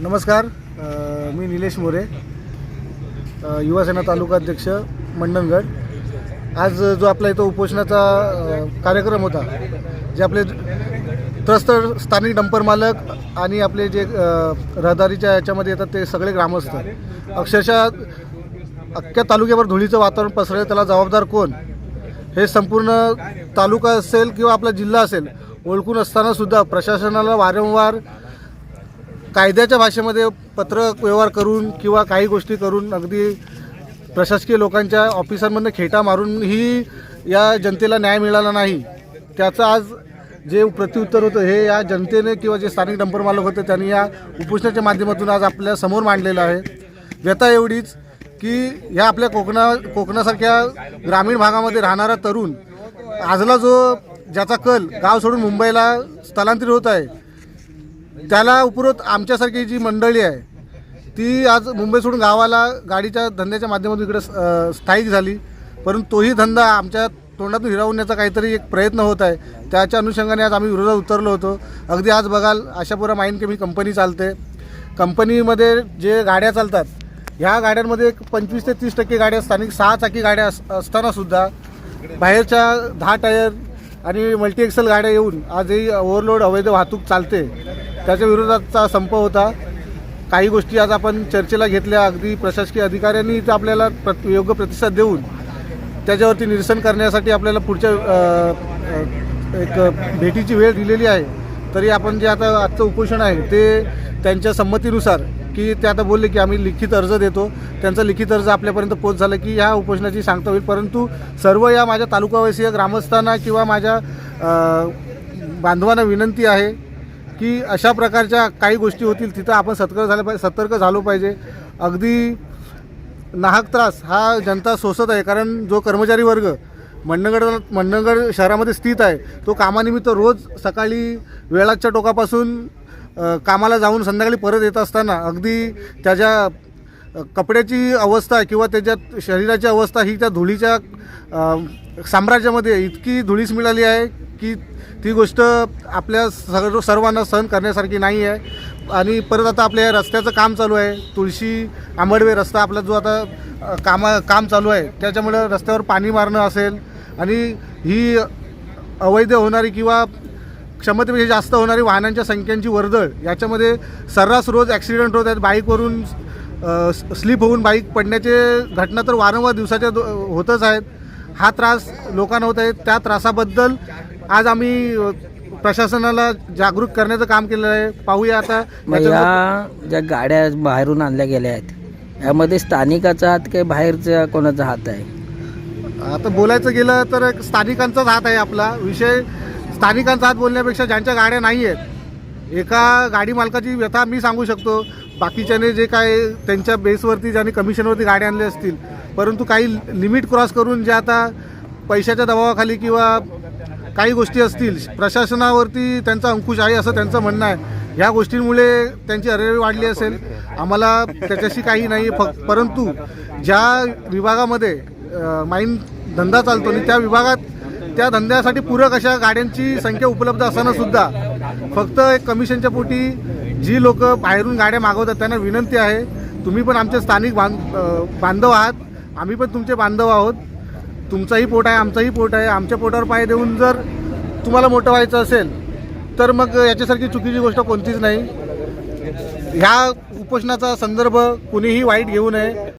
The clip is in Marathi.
नमस्कार मी निलेश मोरे युवासेना तालुका अध्यक्ष मंडणगड. आज जो आपला इथं उपोषणाचा कार्यक्रम होता जे आपले त्रस्त स्थानिक डंपर मालक आणि आपले जे रहदारीच्या याच्यामध्ये येतात ते सगळे ग्रामस्थ. अक्षरशः अख्ख्या तालुक्यावर धुळीचं वातावरण पसरलं त्याला जबाबदार कोण? हे संपूर्ण तालुका असेल किंवा आपला जिल्हा असेल ओळखून असतानासुद्धा प्रशासनाला वारंवार कायद्याच्या भाषेमध्ये पत्र व्यवहार करून किंवा काही गोष्टी करून अगदी प्रशासकीय लोकांच्या ऑफिसांमधनं खेटा मारूनही या जनतेला न्याय मिळाला नाही त्याचं आज जे प्रत्युत्तर होतं हे या जनतेने किंवा जे स्थानिक डंपर मालक होते त्यांनी या उपोषणाच्या माध्यमातून आज आपल्यासमोर मांडलेलं आहे. व्यथा एवढीच की ह्या आपल्या कोकणा कोकणासारख्या ग्रामीण भागामध्ये राहणारा तरुण आजला जो ज्याचा कल गाव सोडून मुंबईला स्थलांतरित होत आहे त्याला उपरोत आमच्यासारखी जी मंडळी आहे ती आज मुंबई सोडून गावाला गाडीच्या धंद्याच्या माध्यमातून इकडे स्थायिक झाली. परंतु तोही धंदा आमच्या तोंडातून हिरावण्याचा काहीतरी एक प्रयत्न होत आहे. त्याच्या अनुषंगाने आज आम्ही विरोधात उतरलो होतो. अगदी आज बघाल आशापुरा माईन केमी कंपनी चालते. कंपनीमध्ये जे गाड्या चालतात ह्या गाड्यांमध्ये एक पंचवीस ते तीस टक्के गाड्या स्थानिक सहा चाकी गाड्या अस असतानासुद्धा बाहेरच्या दहा टायर आणि मल्टी एक्सेल गाड्या येऊन आजही ओव्हरलोड अवैध वाहतूक चालते. त्याच्या विरोधातचा संप होता. काही गोष्टी आज आपण चर्चेला घेतल्या. अगदी प्रशासकीय अधिकाऱ्यांनी इथं आपल्याला प्रत योग्य प्रतिसाद देऊन त्याच्यावरती निरसन करण्यासाठी आपल्याला पुढच्या एक भेटीची वेळ दिलेली आहे. तरी आपण जे आता आजचं उपोषण आहे ते त्यांच्या संमतीनुसार की ते आता बोलले की आम्ही लिखित अर्ज देतो. त्यांचा लिखित अर्ज आपल्यापर्यंत पोच झाला की ह्या उपोषणाची सांगता होईल. परंतु सर्व या माझ्या तालुकावासीय ग्रामस्थांना किंवा माझ्या बांधवांना विनंती आहे की अशा प्रकारच्या काही गोष्टी होतील तिथं आपण सतर्क झालं पाहिजे सतर्क झालो पाहिजे. अगदी नाहक त्रास हा जनता सोसत आहे कारण जो कर्मचारी वर्ग मंडणगड मंडणगड शहरामध्ये स्थित आहे तो कामानिमित्त रोज सकाळी वेळाच्या टोकापासून कामाला जाऊन संध्याकाळी परत येत असताना अगदी त्याच्या कपड्याची अवस्था किंवा त्याच्यात शरीराची अवस्था ही त्या धुळीच्या साम्राज्यामध्ये इतकी धुळीस मिळाली आहे की ती गोष्ट आपल्या सर्व सर्वांना सहन करण्यासारखी नाही आहे. आणि परत आता आपल्या रस्त्याचं काम चालू आहे. तुळशी आंबडवे रस्ता आपला जो आता कामा काम चालू आहे त्याच्यामुळं रस्त्यावर पाणी मारणं असेल आणि ही अवैध होणारी किंवा क्षमतेपेक्षा जास्त होणारी वाहनांच्या संख्यांची वर्दळ याच्यामध्ये सर्रास रोज ॲक्सिडेंट होत आहेत. बाईकवरून स्लिप होऊन बाईक पडण्याचे घटना तर वारंवार दिवसाच्या होतच आहेत. हा त्रास लोकांना होत आहे. त्या त्रासाबद्दल आज आम्ही प्रशासनाला जागरूक करण्याचं काम केलेलं आहे. पाहूया आता मग या ज्या गाड्या बाहेरून आणल्या गेल्या आहेत यामध्ये स्थानिकाचा हात काही बाहेरचा कोणाचा हात आहे? आता बोलायचं गेलं तर एक स्थानिकांचाच हात आहे आपला. विषय स्थानिकांचा हात बोलण्यापेक्षा ज्यांच्या गाड्या नाही आहेत एका गाडी मालकाची व्यथा मी सांगू शकतो. बाकीच्याने जे काय त्यांच्या बेसवरती ज्यांनी कमिशनवरती गाड्या आणल्या असतील परंतु काही लिमिट क्रॉस करून जे आता पैशाच्या दबावाखाली किंवा काही गोष्टी असतील प्रशासनावरती त्यांचा अंकुश आहे असं त्यांचं म्हणणं आहे. ह्या गोष्टींमुळे त्यांची अरेरी वाढली असेल. आम्हाला त्याच्याशी काही नाही फक्त परंतु ज्या विभागामध्ये माईन धंदा चालतो आणि त्या विभागात त्या धंद्यासाठी पूरक अशा गाड्यांची संख्या उपलब्ध असताना सुद्धा फक्त एक कमिशनच्या पोटी जी लोक बाहेरून गाड्या मागवतात त्यांना विनंती आहे तुम्ही पण आमचे स्थानिक बांध बांधव आहात आम्ही पण तुमचे बांधव आहोत. तुमचाही पोट आहे आमचाही पोट आहे. आमच्या पोटावर पाय देऊन जर तुम्हाला मोठं व्हायचं असेल तर मग याच्यासारखी चुकीची गोष्ट कोणतीच नाही. ह्या उपोषणाचा संदर्भ कुणीही वाईट घेऊ नये.